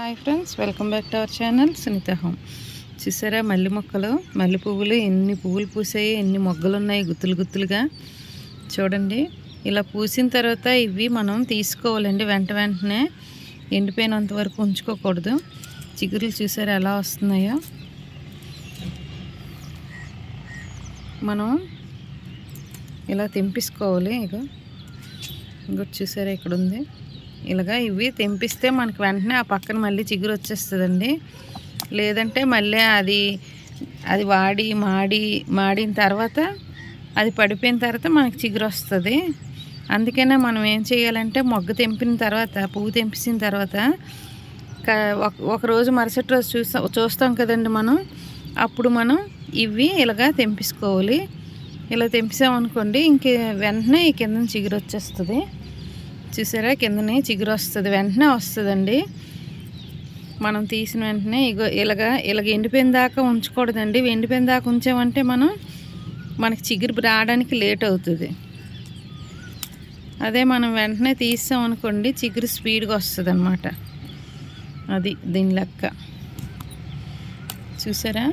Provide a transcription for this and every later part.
Hi friends welcome back to our channel Sunitha home. చూసారా మల్లె మొక్కలు? మల్లె పువ్వులు ఎన్ని పువ్వులు పూసాయి ఎన్ని మొగ్గలు ఉన్నాయి గుత్తులు గుత్తులుగా? చూడండి ఇలా పూసిన తర్వాత ఇవి మనం తీసుకోవాలండి వెంట వెంటనే. ఎండిపోయినంత వరకు ఉంచుకోకూడదు. చిగురులు చూసారా ఎలా వస్తున్నాయో? మనం ఇలా తెంపించుకోవాలి ఇక ఇంకోటి చూసారా ఇక్కడ ఉంది ఇలాగా ఇవి తెంపిస్తే మనకి వెంటనే ఆ పక్కన మళ్ళీ చిగురు వచ్చేస్తుందండి. లేదంటే మళ్ళీ అది అది వాడి మాడి మాడిన తర్వాత అది పడిపోయిన తర్వాత మనకి చిగురు వస్తుంది. అందుకనే మనం ఏం చేయాలంటే మొగ్గ తెంపిన తర్వాత పువ్వు తెంపించిన తర్వాత ఒకరోజు మరుసటి రోజు చూస్తా చూస్తాం కదండి మనం. అప్పుడు మనం ఇవి ఇలాగా తెంపించుకోవాలి ఇలా తెంపిసామనుకోండి ఇంక వెంటనే ఈ కింద చిగురు వచ్చేస్తుంది. చూసారా? కిందనే చిగురు వస్తుంది. వెంటనే వస్తుందండి. మనం తీసిన వెంటనే ఇగో ఇలాగ ఇలాగ ఎండిపోయిన దాకా ఉంచకూడదండి. ఎండిపోయిన దాకా ఉంచామంటే మనం మనకి చిగురు రావడానికి లేట్ అవుతుంది. అదే మనం వెంటనే తీసాం అనుకోండి చిగురు స్పీడ్గా వస్తుంది అనమాట అది దీని లెక్క. చూసారా?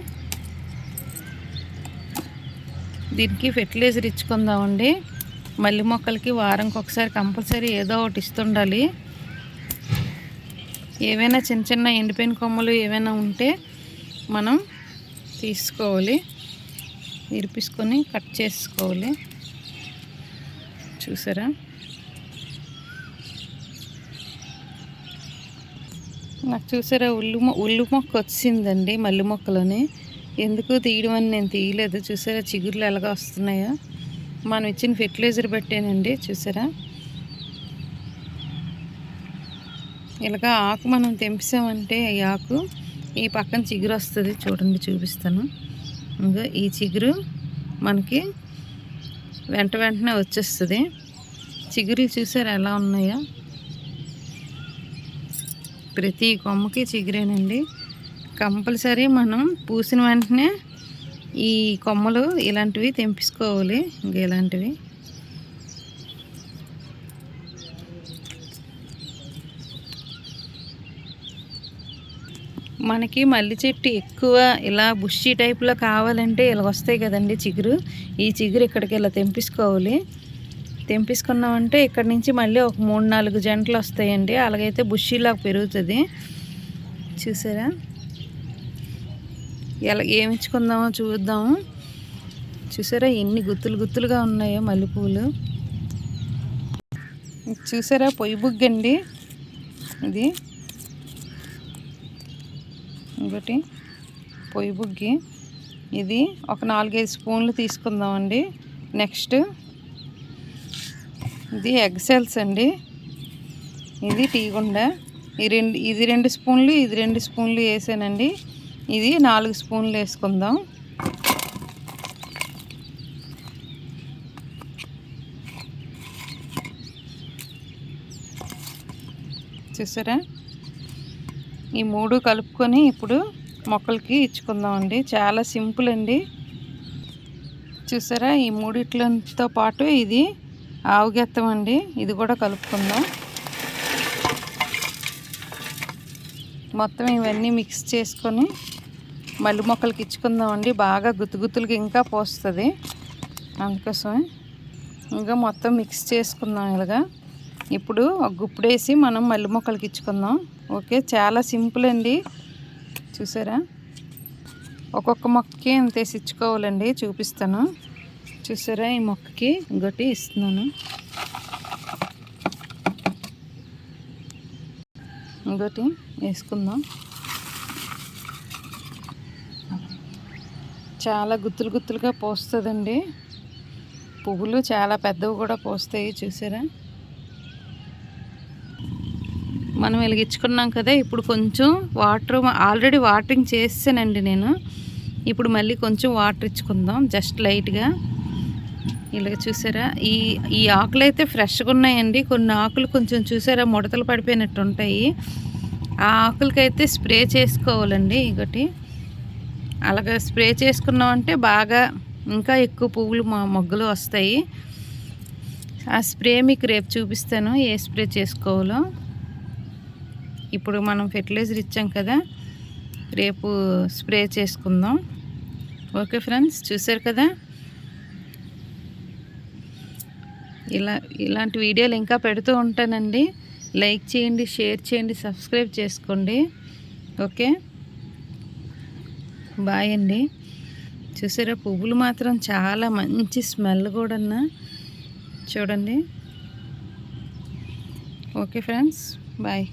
దీనికి ఫెర్టిలైజర్ ఇచ్చుకుందామండి. మల్లి మొక్కలకి వారంకి ఒకసారి కంపల్సరీ ఏదో ఒకటి ఇస్తుండాలి. ఏవైనా చిన్న చిన్న ఎండిపోయిన కొమ్మలు ఏవైనా ఉంటే మనం తీసుకోవాలి. ఇరిపించుకొని కట్ చేసుకోవాలి. చూసారా? నాకు చూసారా? ఉల్లు ఉల్లు మొక్క వచ్చిందండి మల్లి మొక్కలోని. ఎందుకు తీయడం అని నేను తీయలేదు. చూసారా? చిగుర్లు ఎలాగ వస్తున్నాయో. మనం ఇచ్చిన ఫెర్టిలైజర్ పెట్టానండి చూసారా? ఇలాగా ఆకు మనం తెంపిసామంటే ఈ ఆకు ఈ పక్కన చిగురు వస్తుంది చూడండి చూపిస్తాను. ఇంకా ఈ చిగురు మనకి వెంట వెంటనే వచ్చేస్తుంది. చిగురులు చూసారు ఎలా ఉన్నాయో? ప్రతి కొమ్మకి చిగురేనండి. కంపల్సరీ మనం పూసిన వెంటనే ఈ కొమ్మలు ఇలాంటివి తెంపించుకోవాలి. ఇంకా ఇలాంటివి. మనకి మల్లి చెట్టు ఎక్కువ ఇలా బుషి టైప్లో కావాలంటే ఇలా వస్తాయి కదండి చిగురు. ఈ చిగురు ఇక్కడికి ఇలా తెంపించుకోవాలి. తెంపించుకున్నామంటే ఇక్కడ నుంచి మళ్ళీ ఒక మూడు నాలుగు జంటలు వస్తాయండి. అలాగైతే బుషీలాగా పెరుగుతుంది. చూసారా? ఎలా ఏమిచ్చుకుందామో చూద్దాము. చూసారా ఎన్ని గుత్తులు గుత్తులుగా ఉన్నాయో మల్లెపూలు. చూసారా పొయ్యి బుగ్గండి ఇది. ఇంకోటి పొయ్యి బుగ్గి. ఇది ఒక నాలుగైదు స్పూన్లు తీసుకుందామండి. నెక్స్ట్ ఇది ఎగ్ సెల్స్ అండి. ఇది టీ గుండ. ఈ రెండు ఇది రెండు స్పూన్లు ఇది రెండు స్పూన్లు వేసానండి. ఇది నాలుగు స్పూన్లు వేసుకుందాం. చూసారా? ఈ మూడు కలుపుకొని ఇప్పుడు మొక్కలకి ఇచ్చుకుందామండి. చాలా సింపుల్ అండి. చూసారా? ఈ మూడిట్లతో పాటు ఇది ఆవుగెత్తం అండి. ఇది కూడా కలుపుకుందాం. మొత్తం ఇవన్నీ మిక్స్ చేసుకొని మల్లి మొక్కలకి ఇచ్చుకుందామండి. బాగా గుత్తుగుత్తులకి ఇంకా పోస్తుంది. అందుకోసమే ఇంకా మొత్తం మిక్స్ చేసుకుందాం ఇలాగా. ఇప్పుడు ఒక గుప్పుడేసి మనం మల్లి మొక్కలకి ఇచ్చుకుందాం. ఓకే? చాలా సింపుల్ అండి. చూసారా? ఒక్కొక్క మొక్కకి అంతేసి ఇచ్చుకోవాలండి. చూపిస్తాను. చూసారా? ఈ మొక్కకి ఇంకోటి ఇస్తున్నాను. ఇంకోటి వేసుకుందాం. చాలా గుత్తులు గుత్తులుగా పోస్తుందండి. పువ్వులు చాలా పెద్దవి కూడా పోస్తాయి చూసారా? మనం వెలిగించుకున్నాం కదా ఇప్పుడు కొంచెం వాటర్ ఆల్రెడీ వాటరింగ్ చేసానండి నేను. ఇప్పుడు మళ్ళీ కొంచెం వాటర్ ఇచ్చుకుందాం జస్ట్ లైట్గా. ఇలాగ చూసారా? ఈ ఈ ఆకులు అయితే ఫ్రెష్గా ఉన్నాయండి. కొన్ని ఆకులు కొంచెం చూసారా? ముడతలు పడిపోయినట్టు ఉంటాయి. ఆ ఆకులకైతే స్ప్రే చేసుకోవాలండి ఇంకోటి అలాగా స్ప్రే చేసుకున్నామంటే బాగా ఇంకా ఎక్కువ పువ్వులు మా మొగ్గలు వస్తాయి. ఆ స్ప్రే మీకు రేపు చూపిస్తాను ఏ స్ప్రే చేసుకోవాలో. ఇప్పుడు మనం ఫెర్టిలైజర్ ఇచ్చాం కదా రేపు స్ప్రే చేసుకుందాం. ఓకే ఫ్రెండ్స్ చూసారు కదా? ఇలా ఇలాంటి వీడియోలు ఇంకా పెడుతూ ఉంటానండి. లైక్ చేయండి షేర్ చేయండి సబ్స్క్రైబ్ చేసుకోండి. ఓకే? బాయ్ అండి. చూసారా పువ్వులు మాత్రం చాలా మంచి స్మెల్ కూడా చూడండి. Okay friends bye.